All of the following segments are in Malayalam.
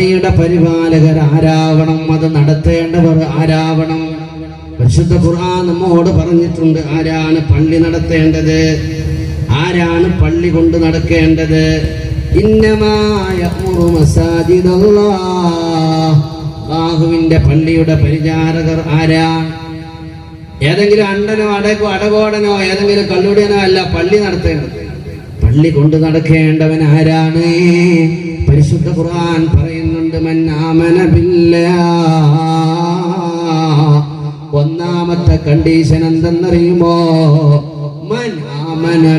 പള്ളിയുടെ പരിപാലകർ ആരാവണം അത് നടത്തേണ്ടവർ ആരാവണം. പരിശുദ്ധ ഖുർആൻ നമ്മോട് പറഞ്ഞിട്ടുണ്ട് ആരാണ് പള്ളി നടത്തേണ്ടത്? ആരാണ് പള്ളി കൊണ്ട് നടക്കേണ്ടത്? ബാഹുവിന്റെ പള്ളിയുടെ പരിചാരകർ ആരാ? ഏതെങ്കിലും അണ്ടനോ അടക്കോ അടകോടനോ ഏതെങ്കിലും കള്ളുടിയനോ അല്ല പള്ളി നടത്തേണ്ടത്. പള്ളി കൊണ്ട് നടക്കേണ്ടവൻ ആരാണ്? പരിശുദ്ധ ഖുർആൻ പറയുന്നുണ്ട് ബില്ലാ ഒന്നാമത്തെ കണ്ടീഷൻ എന്തെന്നറിയുമോ?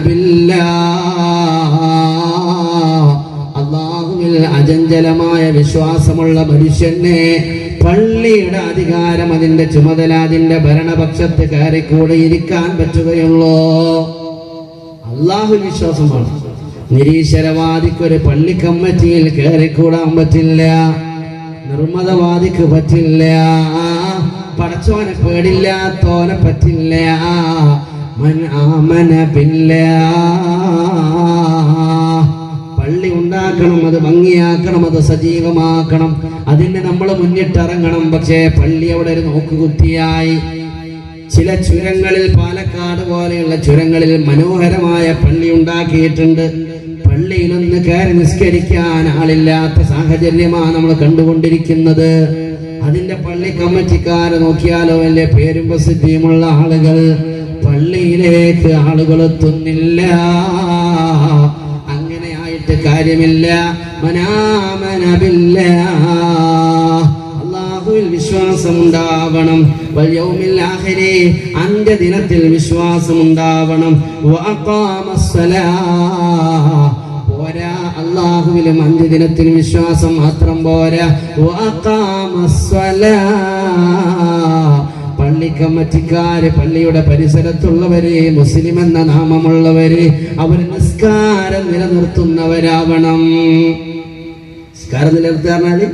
ബില്ലാ അള്ളാഹുവിൽ അജഞ്ചലമായ വിശ്വാസമുള്ള മനുഷ്യനെ പള്ളിയുടെ അധികാരം അതിന്റെ ചുമതല അതിന്റെ ഭരണപക്ഷത്ത് കയറിക്കൂടെ ഇരിക്കാൻ പറ്റുകയുള്ളൂ. അള്ളാഹു വിശ്വാസമാണ്. നിരീശ്വരവാദിക്കൊരു പള്ളി കമ്മിറ്റിയിൽ കയറിക്കൂടാൻ പറ്റില്ല. നിർമ്മതവാദിക്ക് പറ്റില്ല. പടച്ചോനെ പേടില്ലാത്തോനെ പറ്റില്ല. പള്ളി ഉണ്ടാക്കണം അത് ഭംഗിയാക്കണം അത് സജീവമാക്കണം. അതിന് നമ്മൾ മുന്നിട്ടിറങ്ങണം. പക്ഷേ പള്ളി അവിടെ ഒരു നോക്കുകുത്തിയായി ചില ചുരങ്ങളിൽ പാലക്കാട് പോലെയുള്ള ചുരങ്ങളിൽ മനോഹരമായ പള്ളി ഉണ്ടാക്കിയിട്ടുണ്ട്. പള്ളിയിലൊന്ന് കയറി നിസ്കരിക്കാൻ ആളില്ലാത്ത സാഹചര്യമാണ് നമ്മൾ കണ്ടുകൊണ്ടിരിക്കുന്നത്. അതിന്റെ പള്ളി കമ്മിറ്റിക്കാരെ നോക്കിയാലോ വലിയ പേരും പ്രസിദ്ധിയുമുള്ള ആളുകൾ. പള്ളിയിലേക്ക് ആളുകൾ എത്തുന്നില്ല അങ്ങനെയായിട്ട് കാര്യമില്ല. മനാമന ബില്ലാഹ്. അള്ളാഹുവിൽ വിശ്വാസമുണ്ടാവണം. വൽയൗമിൽ ആഖിരി അന്ത്യദിനത്തിൽ വിശ്വാസമുണ്ടാവണം. വഅഖാമസ്സലാ. പോരാ അള്ളാഹുവിലും ദിനത്തിൽ വിശ്വാസം മാത്രം പോരാ. പള്ളിക്കമ്മറ്റിക്കാര് പള്ളി കമ്മിറ്റിക്കാര് പള്ളിയുടെ പരിസരത്തുള്ളവര് മുസ്ലിം എന്ന നാമമുള്ളവര് അവർ നിസ്കാരം നിലനിർത്തുന്നവരാവണം. നിസ്കാരം നിലനിർത്തുക പറഞ്ഞാൽ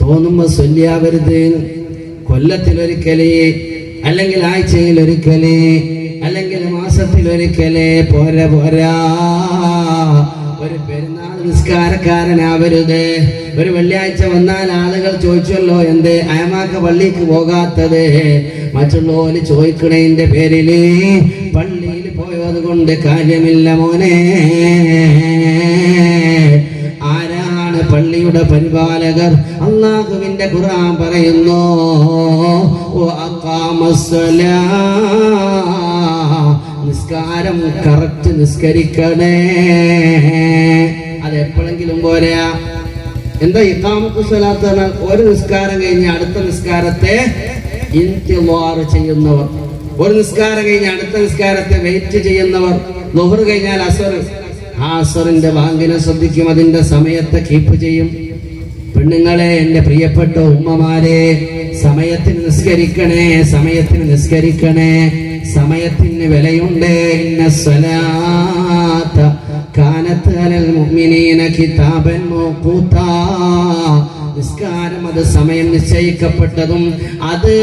തോന്നുമ്പോ സ്വല്യാവരുത് കൊല്ലത്തിലൊരിക്കലേ അല്ലെങ്കിൽ ആഴ്ചയിൽ ഒരിക്കൽ അല്ലെങ്കിൽ മാസത്തിൽ ഒരിക്കൽ പോരാ പോരാ. ഒരു പെരുന്നാൾ നിസ്കാരക്കാരനാവരുത്. ഒരു വെള്ളിയാഴ്ച വന്നാൽ ആളുകൾ ചോദിച്ചല്ലോ എന്ത് അയമാക്ക പള്ളിക്ക് പോകാത്തത്? മറ്റുള്ളവര് ചോദിക്കണേന്റെ പേരിൽ. പള്ളിയിൽ പോയത് കൊണ്ട് കാര്യമില്ല മോനെ. പള്ളിയുടെ പരിപാലകർ അള്ളാഹുവിന്റെ ഖുർആൻ പറയുന്നു. നിസ്കാരം കറക്റ്റ് നിസ്കരിക്കണേ. അതെപ്പോഴെങ്കിലും പോരാ എന്താ ഇക്കാമത്ത് സ്വലാത്ത് ഒരു നിസ്കാരം കഴിഞ്ഞ് അടുത്ത നിസ്കാരത്തെ ഇന്ത്യവാറ് ചെയ്യുന്നവർ. ഒരു നിസ്കാരം കഴിഞ്ഞ് അടുത്ത നിസ്കാരത്തെ വെയിറ്റ് ചെയ്യുന്നവർ. ലുഹർ കഴിഞ്ഞാൽ അസർ. ആ അസറിന്റെ ബാങ്കിനെ ശ്രദ്ധിക്കും അതിന്റെ സമയത്തെ കീപ്പ് ചെയ്യും. പെണ്ണുങ്ങളെ എന്റെ പ്രിയപ്പെട്ട ഉമ്മമാരെ സമയത്തിന് നിസ്കരിക്കണേ സമയത്തിന് നിസ്കരിക്കണേ സമയത്തിന് വിലയുണ്ട്. ഇന്ന സ്വലാത്ത മുഅ്മിനീന കിതാബൻ മൗഖൂത്താ നിസ്കാരം അത് സമയം നിശ്ചയിക്കപ്പെട്ടതും അത്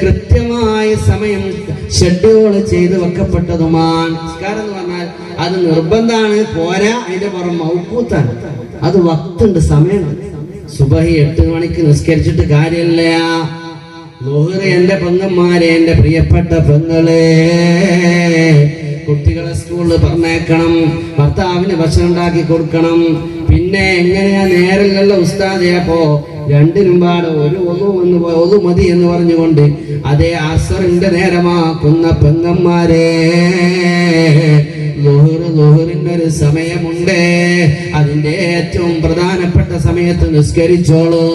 കൃത്യമായ സമയം ഷെഡ്യൂൾ ചെയ്ത് വെക്കപ്പെട്ടതുമാണ്. നിസ്കാരം എന്ന് പറഞ്ഞാൽ അത് നിർബന്ധമാണ് പോരാ അതിന്റെ പുറം മൗക്കൂത്താണ്. അത് വക്തുണ്ട് സമയമുണ്ട് സുബഹി എട്ട് മണിക്ക് നിസ്കരിച്ചിട്ട് കാര്യമില്ല. ലോഹറ് എന്റെ പെങ്ങന്മാരെ എന്റെ പ്രിയപ്പെട്ട പെങ്ങളെ. കുട്ടികളെ സ്കൂളിൽ പറഞ്ഞേക്കണം ഭർത്താവിന് ഭക്ഷണം ഉണ്ടാക്കി കൊടുക്കണം. പിന്നെ എങ്ങനെയാ നേരല്ലല്ലോ ഉസ്താദിയപ്പോ രണ്ടിനും പാട് ഒരു ഒന്നു എന്ന് ഒതു മതി എന്ന് പറഞ്ഞുകൊണ്ട് അതേ അസറിന്റെ നേരമാക്കുന്ന പെങ്ങന്മാരെ. ഒരു സമയമുണ്ട്. അതിന്റെ ഏറ്റവും പ്രധാനപ്പെട്ട സമയത്ത് നിസ്കരിച്ചോളോ.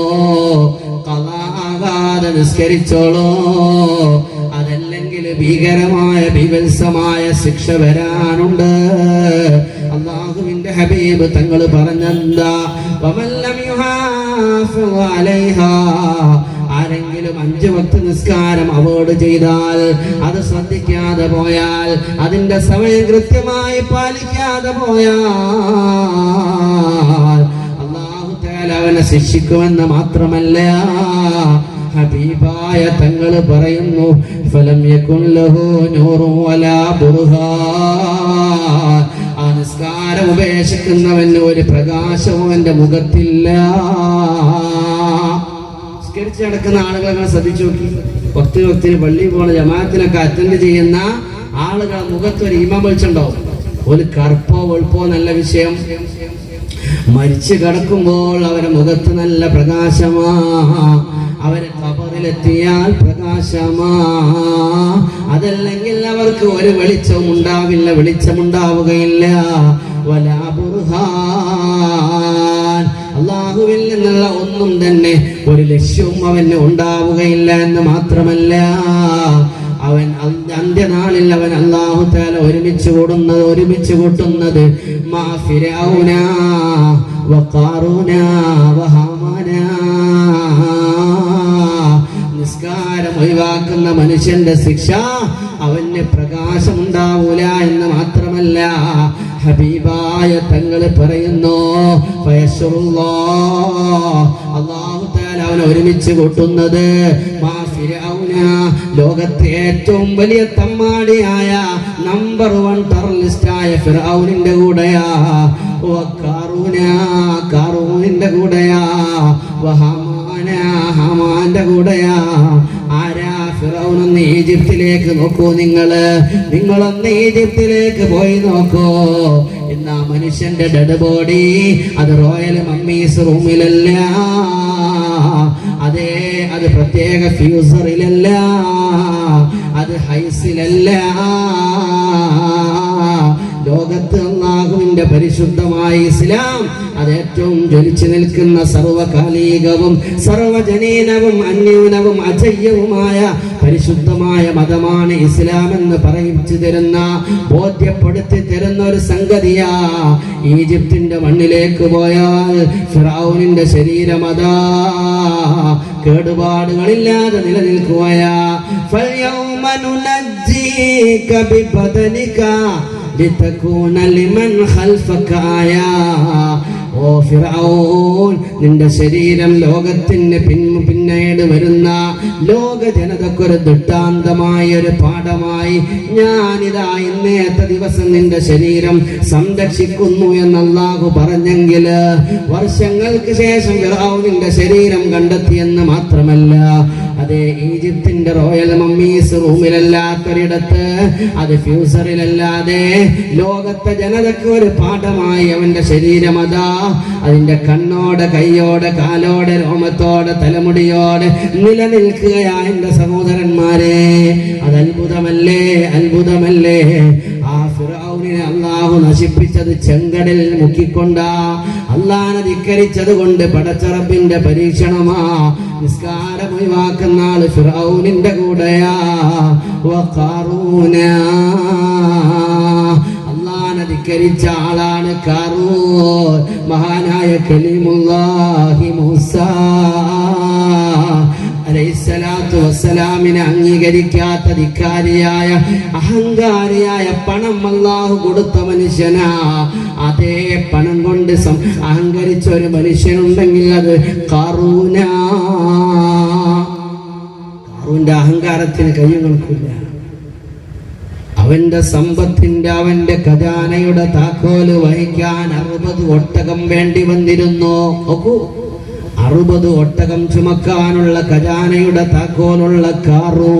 കലാകാതെ നിസ്കരിച്ചോളൂ. ഭീകരമായ ഭീവത്സമായ ശിക്ഷ വരാനുണ്ട്. അള്ളാഹുവിന്റെ ഹബീബ് തങ്ങൾ പറഞ്ഞെന്താ? ആരെങ്കിലും അഞ്ചു വക്ത നിസ്കാരം അവോയ്ഡ് ചെയ്താൽ അത് ശ്രദ്ധിക്കാതെ പോയാൽ അതിന്റെ സമയം കൃത്യമായി പാലിക്കാതെ പോയാൽ അള്ളാഹു തആല അവനെ ശിക്ഷിക്കുമെന്ന് മാത്രമല്ല. ഹബീബായ തങ്ങൾ പറയുന്നു ഫലം യകുൻ ലഹു നൂറു വലാ ബുർഹാൻ ആ നിസ്കാരം ഉപേക്ഷിക്കുന്നവന് ഒരു പ്രകാശവും എന്റെ മുഖത്തില്ല. നിസ്കരിച്ച് നടക്കുന്ന ആളുകളെ അങ്ങനെ ശ്രദ്ധിച്ചു നോക്കി. ഭക്തി ഒത്തിരി പള്ളി പോണ ജമാഅത്തിനൊക്കെ അറ്റൻഡ് ചെയ്യുന്ന ആളുകളെ മുഖത്ത് ഒരു ഈമ വിളിച്ചുണ്ടാവും ഒരു കറുപ്പോ വെളുപ്പോ നല്ല വിഷയം. മരിച്ചു കിടക്കുമ്പോൾ അവരെ മുഖത്ത് നല്ല പ്രകാശമാ. അവരെ കബറിലെത്തിയാൽ പ്രകാശമാ. അതല്ലെങ്കിൽ അവർക്ക് ഒരു വെളിച്ചം ഉണ്ടാവില്ല വെളിച്ചമുണ്ടാവുകയില്ല. വലാ ബുർഹാൻ. അള്ളാഹുവിൽ നിന്നുള്ള ഒന്നും തന്നെ ഒരു ലക്ഷ്യവും അവന് ഉണ്ടാവുകയില്ല എന്ന് മാത്രമല്ല. അവൻ അന്ത്യ- അന്ത്യനാളിൽ അവൻ അള്ളാഹു താല ഒരുമിച്ച് കൂടുന്നത് ഒരുമിച്ച് കൂട്ടുന്നത്. നിസ്കാരം ഒഴിവാക്കുന്ന മനുഷ്യന്റെ ശിക്ഷ അവന് പ്രകാശമുണ്ടാവൂല എന്ന് മാത്രമല്ല ഹബീബായ തങ്ങൾ പറയുന്നു അള്ളാഹു താല അവൻ ഒരുമിച്ച് കൂട്ടുന്നത് മാ ലോകത്തെ ഏറ്റവും വലിയ തമ്മാടിയായ നമ്പർ വൺ ടെററിസ്റ്റായ ഫിറൌനിന്റെ കൂടെയാ. ഓ കാറൂന, കാറൂനിന്റെ കൂടെയാ. വഹമാന ഹമാന്റെ കൂടെയാ. ആരാ ഫിറൗനൊന്ന് ഈജിപ്തിലേക്ക് നോക്കൂ നിങ്ങൾ. നിങ്ങളൊന്ന് ഈജിപ്തിലേക്ക് പോയി നോക്കൂ. ഇന്ന് ആ മനുഷ്യന്റെ ഡെഡ് ബോഡി അത് റോയൽ മമ്മീസ് റൂമിലല്ല അതെ അത് പ്രത്യേക ഫ്യൂസറിലല്ല അത് ഹൈസിലല്ല. ലോകത്ത് പരിശുദ്ധമായ ഇസ്ലാം അത് ഏറ്റവും ജ്വലിച്ചു നിൽക്കുന്ന സർവകാലികവും സർവജനീനവും അന്യൂനവും അജയ്യവുമായ പരിശുദ്ധമായ മതമാണ് ഇസ്ലാം എന്ന് പറയിച്ചു തരുന്ന ബോധ്യപ്പെടുത്തി തരുന്ന ഒരു സംഗതിയാ ഈജിപ്തിന്റെ മണ്ണിലേക്ക് പോയാൽ ഫിറൗനിന്റെ ശരീരമതാ കേടുപാടുകളില്ലാതെ നിലനിൽക്കുകയാ فَالْيَوْمَ نُنَجِّيكَ بِبَدَنِكَ لِتَكُونَ لِمَنْ خَلْفَكَ آيَةً ഓ ഫിറഔൻ നിന്റെ ശരീരം ലോകത്തിന് പിന്നു പിന്നീട് വരുന്ന ലോക ജനതക്കൊരു ദൃഷ്ടാന്തമായ ഒരു പാഠമായി ഞാനിതാ ഇന്നേത്തെ ദിവസം നിന്റെ ശരീരം സംരക്ഷിക്കുന്നു എന്ന് അള്ളാഹു പറഞ്ഞെങ്കിൽ വർഷങ്ങൾക്ക് ശേഷം ഫിറഔനിന്റെ ശരീരം കണ്ടെത്തിയെന്ന് മാത്രമല്ല. അതെ ഈജിപ്തിന്റെ റോയൽ മമ്മീസ് റൂമിലല്ലാത്തൊരിടത്ത് അത് ഫ്യൂസറിലല്ലാതെ ലോകത്തെ ജനതയ്ക്ക് ഒരു പാഠമായി അവന്റെ ശരീരം അതാ അതിന്റെ കണ്ണോടെ കൈയോടെ കാലോടെ രോമത്തോടെ തലമുടിയോടെ നിലനിൽക്കുകയാ എന്റെ സഹോദരന്മാരെ. അത് അത്ഭുതമല്ലേ അത്ഭുതമല്ലേ? ഫിറൗനിനെ അള്ളാഹു നശിപ്പിച്ചത് ചെങ്കടലിൽ മുക്കിക്കൊണ്ട. അള്ളാഹനെ ധിക്കരിച്ചത് കൊണ്ട് പടച്ചറപ്പിന്റെ പരീക്ഷണമാ. നിസ്കാരം ഒഴിവാക്കുന്ന ആൾ ഫിറൗനിന്റെ കൂടെയാ. അള്ളാഹനെ ധിക്കരിച്ച ആളാണ് കാറൂൻ മഹാനായ കലിമുല്ലാഹി മൂസ. അലൈഹിസ്സലാത്തു വസ്സലാമിനെ അംഗീകരിക്കാത്ത ധിക്കാരിയായ അഹങ്കാരിയായ പണം അല്ലാഹു കൊടുത്ത മനുഷ്യനാ. അതേ പണം കൊണ്ട് അഹങ്കരിച്ച ഒരു മനുഷ്യനുണ്ടെങ്കിൽ അത് കറൂന. കാറൂന്റെ അഹങ്കാരത്തിന് കയ്യും കണക്കില്ല അവന്റെ സമ്പത്തിന്റെ അവന്റെ ഖജാനയുടെ താക്കോൽ വഹിക്കാൻ അറുപത് ഒട്ടകം വേണ്ടി വന്നിരുന്നു. നോക്കൂ. അറുപത് ഒട്ടകം ചുമക്കാനുള്ള ഖജാനയുടെ താക്കോലുള്ള കാറൂ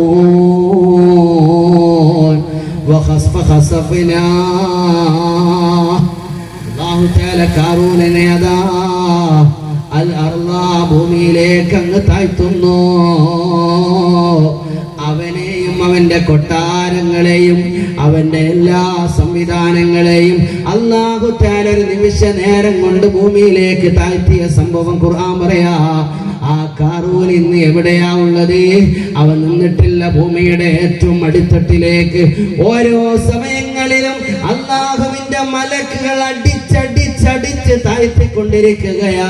കാറൂനെ അതാ അൽ ഭൂമിയിലേക്ക് അങ്ങ് താഴ്ത്തുന്നു. അവന്റെ കൊട്ടാരങ്ങളെയും അവന്റെ എല്ലാ സംവിധാനങ്ങളെയും അള്ളാഹു ഒരു നിമിഷ നേരം കൊണ്ട് ഭൂമിയിലേക്ക് താഴ്ത്തിയ സംഭവം ഖുർആൻ പറയാ ആ കാറൂൻ ഇന്ന് എവിടെയാ ഉള്ളത്? അവൻ നിന്നിട്ടില്ല ഭൂമിയുടെ ഏറ്റവും അടിത്തട്ടിലേക്ക്. ഓരോ സമയങ്ങളിലും അള്ളാഹുവിന്റെ മലക്കുകൾ അടിച്ചടിച്ചടിച്ച് താഴ്ത്തിക്കൊണ്ടിരിക്കുകയാ.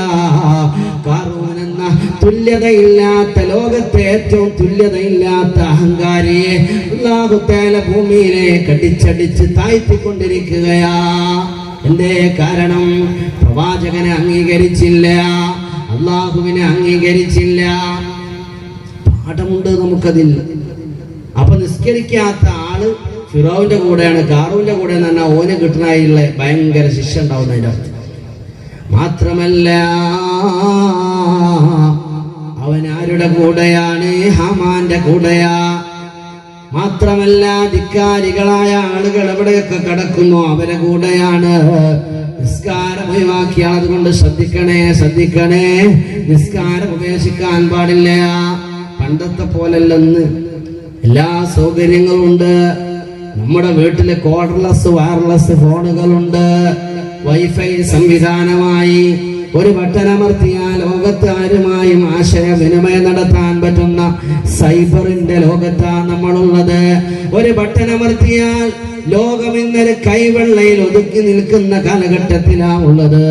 എന്ന തുല്യതയില്ലാത്ത ലോകത്തെ ഏറ്റവും തുല്യതയില്ലാത്ത അഹങ്കാരിയെ അള്ളാഹുത്തേല ഭൂമിയിലേക്ക് അടിച്ചടിച്ച് താഴ്ത്തിക്കൊണ്ടിരിക്കുകയാ. എന്തേ കാരണം? പ്രവാചകനെ അംഗീകരിച്ചില്ല. അള്ളാഹുവിനെ അംഗീകരിച്ചില്ല. പാഠമുണ്ട് നമുക്കതിൽ. അപ്പൊ നിസ്കരിക്കാത്ത ആൾ ഫിറോവിന്റെ കൂടെയാണ് കാറുവിന്റെ കൂടെ എന്ന് ഓന് കിട്ടണായുള്ള ഭയങ്കര ശിക്ഷ ഉണ്ടാവുന്നതിന്റെ അർത്ഥം. മാത്രമല്ല അവൻ ആരുടെ കൂടെയാണ്? ഹമാന്റെ കൂടെയാ. മാത്രമല്ല ധിക്കാരികളായ ആളുകൾ എവിടെയൊക്കെ കിടക്കുന്നു? അവരെ കൂടെയാണ്. നിസ്കാരം ഒഴിവാക്കിയാൽ അതുകൊണ്ട് ശ്രദ്ധിക്കണേ ശ്രദ്ധിക്കണേ. നിസ്കാരം ഉപേക്ഷിക്കാൻ പാടില്ല. പണ്ടത്തെ പോലല്ലെന്ന്. എല്ലാ സൗകര്യങ്ങളും ഉണ്ട് നമ്മുടെ വീട്ടിൽ കോർഡർലെസ് വയർലെസ് ഫോണുകളുണ്ട്. വൈഫൈ സംവിധാനമായി ഒരു ബട്ടനമർത്തിയാൽ ലോകത്ത് ആരുമായും ആശയവിനിമയം നടത്താൻ പറ്റുന്ന സൈബറിന്റെ ലോകത്താണ് നമ്മളുള്ളത്. ഒരു ബട്ടനമർത്തിയാൽ ലോകം ഇന്നലെ കൈവെള്ളയിൽ ഒതുക്കി നിൽക്കുന്ന കാലഘട്ടത്തിലാണ് ഉള്ളത്.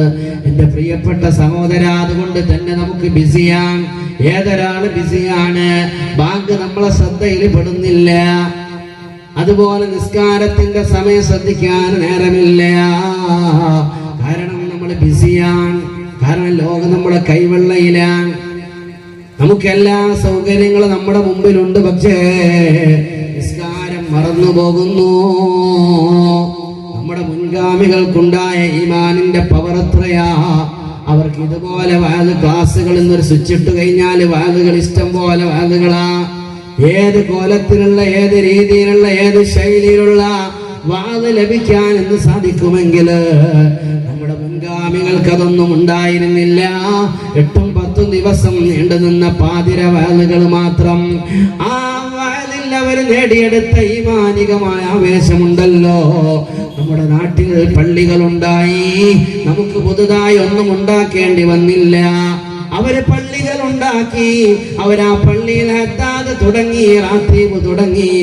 എന്റെ പ്രിയപ്പെട്ട സഹോദര അതുകൊണ്ട് തന്നെ നമുക്ക് ബിസിയാണ് ഏതൊരാൾ ബിസിയാണ്? ബാങ്ക് നമ്മളെ ശ്രദ്ധയിൽ പെടുന്നില്ല അതുപോലെ നിസ്കാരത്തിന്റെ സമയം ശ്രദ്ധിക്കാൻ നേരമില്ല. കാരണം നമ്മൾ ബിസിയാണ്. കാരണം ലോകം നമ്മുടെ കൈവെള്ളയിലാണ്. നമുക്കെല്ലാ സൗകര്യങ്ങളും നമ്മുടെ മുമ്പിലുണ്ട്. പക്ഷേ നിസ്കാരം മറന്നു പോകുന്നു. നമ്മുടെ മുൻഗാമികൾക്കുണ്ടായ ഈമാനിന്റെ പവർ എത്രയാ? അവർക്ക് ഇതുപോലെ വാത് ക്ലാസ്സുകളിൽ എന്നൊരു സ്വിച്ച് ഇട്ട് കഴിഞ്ഞാൽ വാതുകൾ ഇഷ്ടം പോലെ വാതുകളാ ഏത് കോലത്തിലുള്ള ഏത് രീതിയിലുള്ള ഏത് ശൈലിയിലുള്ള വാത് ലഭിക്കാൻ എന്ന് സാധിക്കുമെങ്കിൽ നമ്മുടെ മുൻഗാമികൾക്ക് അതൊന്നും ഉണ്ടായിരുന്നില്ല. എട്ടും പത്തും ദിവസം നീണ്ടു നിന്ന പാതിര വാലുകൾ മാത്രം ആ അവർ നേടിയെടുത്ത ഈ മാനികമായ ആവേശമുണ്ടല്ലോ. നമ്മുടെ നാട്ടിൽ പള്ളികളുണ്ടായി. നമുക്ക് പുതുതായി ഒന്നും ഉണ്ടാക്കേണ്ടി വന്നില്ല. അവർ പള്ളികൾ ഉണ്ടാക്കി അവരാ പള്ളിയിൽ എത്താതെ തുടങ്ങി റാത്തീബ് തുടങ്ങി.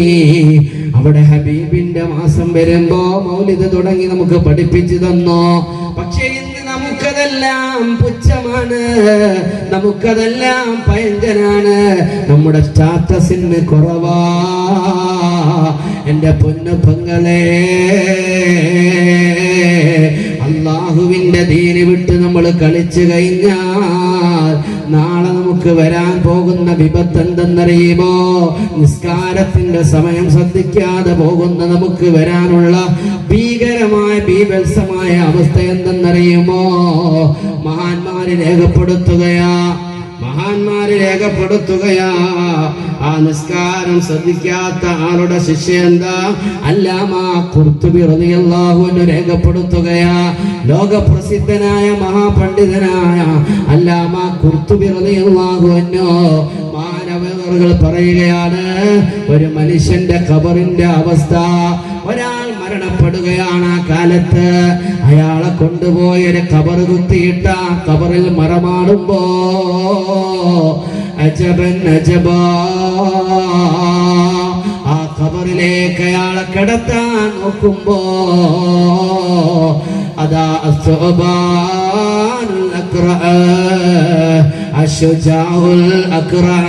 അവിടെ ഹബീബിന്റെ മാസം വരുമ്പോ മൗലിദ് തുടങ്ങി നമുക്ക് പഠിപ്പിച്ചു തന്നോ. പക്ഷേ ഇന്ന് നമുക്കതെല്ലാം പുച്ഛമാണ്. നമുക്കതെല്ലാം പയഞ്ചനാണ് നമ്മുടെ സ്റ്റാറ്റസിന് കുറവാ. എന്റെ പൊന്നു പെങ്ങളെ അള്ളാഹുവിന്റെ ദീന് വിട്ട് നമ്മൾ കളിച്ചു കഴിഞ്ഞാൽ നാളെ നമുക്ക് വരാൻ പോകുന്ന വിപത്ത് എന്തെന്നറിയുമോ? നിസ്കാരത്തിന്റെ സമയം ശ്രദ്ധിക്കാതെ പോകുന്ന നമുക്ക് വരാനുള്ള ഭീകരമായ ബീഭത്സമായ അവസ്ഥ എന്തെന്നറിയുമോ? മഹാന്മാരെ രേഖപ്പെടുത്തുകയാ. മഹാന്മാര് രേഖപ്പെടുത്തുകയാ. ആ നിസ്കാരം ശ്രദ്ധിക്കാത്ത ആളുടെ ശിക്ഷ എന്താ? അല്ലാമാ കുർത്തുബി റളിയല്ലാഹുവിന് രേഖപ്പെടുത്തുകയാ. ലോകപ്രസിദ്ധനായ മഹാപണ്ഡിതനായ അല്ലാമാ കുർത്തുബി റളിയല്ലാഹുവിനോ മാനവകൾ പറയുകയാണ് ഒരു മനുഷ്യന്റെ ഖബറിന്റെ അവസ്ഥ മരണപ്പെടുകയാണ് ആ കാലത്ത് അയാളെ കൊണ്ടുപോയൊരു കബർ കുത്തിയിട്ട കബറിൽ മറമാടുമ്പോ അജബൻ അജബാ ആ കബറിലേക്ക് അയാളെ കിടത്താൻ നോക്കുമ്പോ അതാ അസ്സുബാനുൽ അക്റഅ, അശ്ശുജാഉൽ അക്റഅ.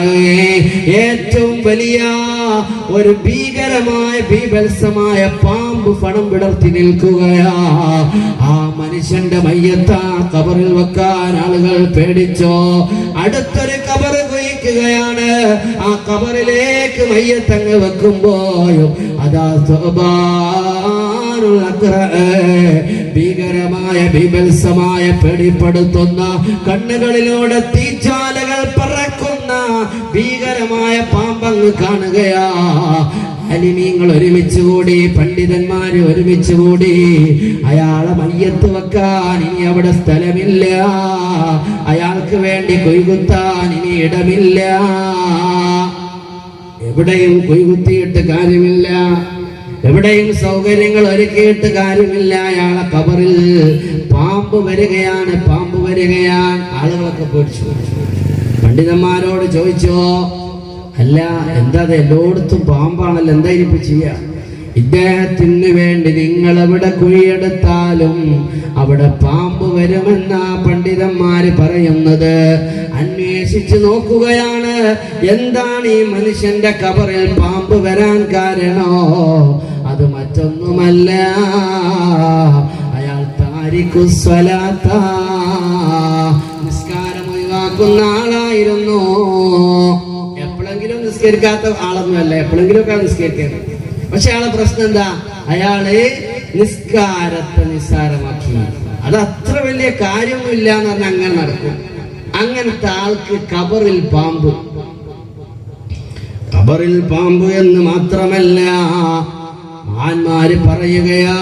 ഏറ്റവും വലിയ ഒരു ഭീകരമായ ഭീഭത്സമായ പാമ്പ് പണം വിടർത്തി നിൽക്കുകയാ ആ മനുഷ്യന്റെ മയ്യത്ത കബറിൽ വെക്കാൻ ആളുകൾ പേടിച്ചോ അടുത്തൊരു കബറ് കുയിക്കുകയാണ് ആ കബറിലേക്ക് മയ്യത്തങ്ങ് വെക്കുമ്പോഴും അതാ സ്വഭാവ. ഭീകരമായ ഭീമത്സമായ പേടിപ്പെടുത്തുന്ന കണ്ണുകളിലൂടെ തീച്ചാലകൾ പറക്കുന്ന ഭീകരമായ പാമ്പങ്ങ് കാണുകയാ. അലിമീങ്ങൾ ഒരുമിച്ച് കൂടി പണ്ഡിതന്മാര് ഒരുമിച്ച് കൂടി അയാളെ മയ്യത്ത് വെക്കാൻ ഇനി അവിടെ സ്ഥലമില്ല. അയാൾക്ക് വേണ്ടി കൊയ്കുത്താൻ ഇനി ഇടമില്ല. എവിടെയും കൊയ്കുത്തിയിട്ട് കാര്യമില്ല. എവിടെയും സൗകര്യങ്ങൾ ഒരുക്കിയിട്ട് കാര്യമില്ല. അയാളെ കബറിൽ പാമ്പ് വരികയാണ്. പാമ്പ് വരികയാണ് ആളുകളൊക്കെ പേടിച്ചു പണ്ഡിതന്മാരോട് ചോദിച്ചോ അല്ല എന്താ എല്ലായിടത്തും പാമ്പാണല്ലോ. എന്താ ഇനിയിപ്പോ ചെയ്യാ? ഇദ്ദേഹത്തിന് വേണ്ടി നിങ്ങൾ എവിടെ കുഴിയെടുത്താലും അവിടെ പാമ്പ് വരുമെന്ന പണ്ഡിതന്മാര് പറയുന്നത്. അന്വേഷിച്ചു നോക്കുകയാണ്. എന്താണ് ഈ മനുഷ്യന്റെ കബറിൽ പാമ്പ് വരാൻ കാരണോ? അത് മറ്റൊന്നുമല്ല. അയാൾ താരിഖുസ്വലാത്ത നിസ്കാരം ഒഴിവാക്കുന്ന ആളായിരുന്നു. എപ്പോഴെങ്കിലും നിസ്കരിക്കാത്ത ആളൊന്നുമല്ല. എപ്പോഴെങ്കിലും ഒക്കെ പക്ഷെ അയാളെ പ്രശ്നം എന്താ? അയാൾ നിസ്കാരത്തെ നിസ്സാരമാക്കി. അത് അത്ര വലിയ കാര്യമില്ല എന്ന് പറഞ്ഞാൽ അങ്ങനെ നടക്കും. അങ്ങനത്തെ ആൾക്ക് കബറിൽ പാമ്പ്. കബറിൽ പാമ്പ് എന്ന് മാത്രമല്ല മഹാന്മാര് പറയുകയാ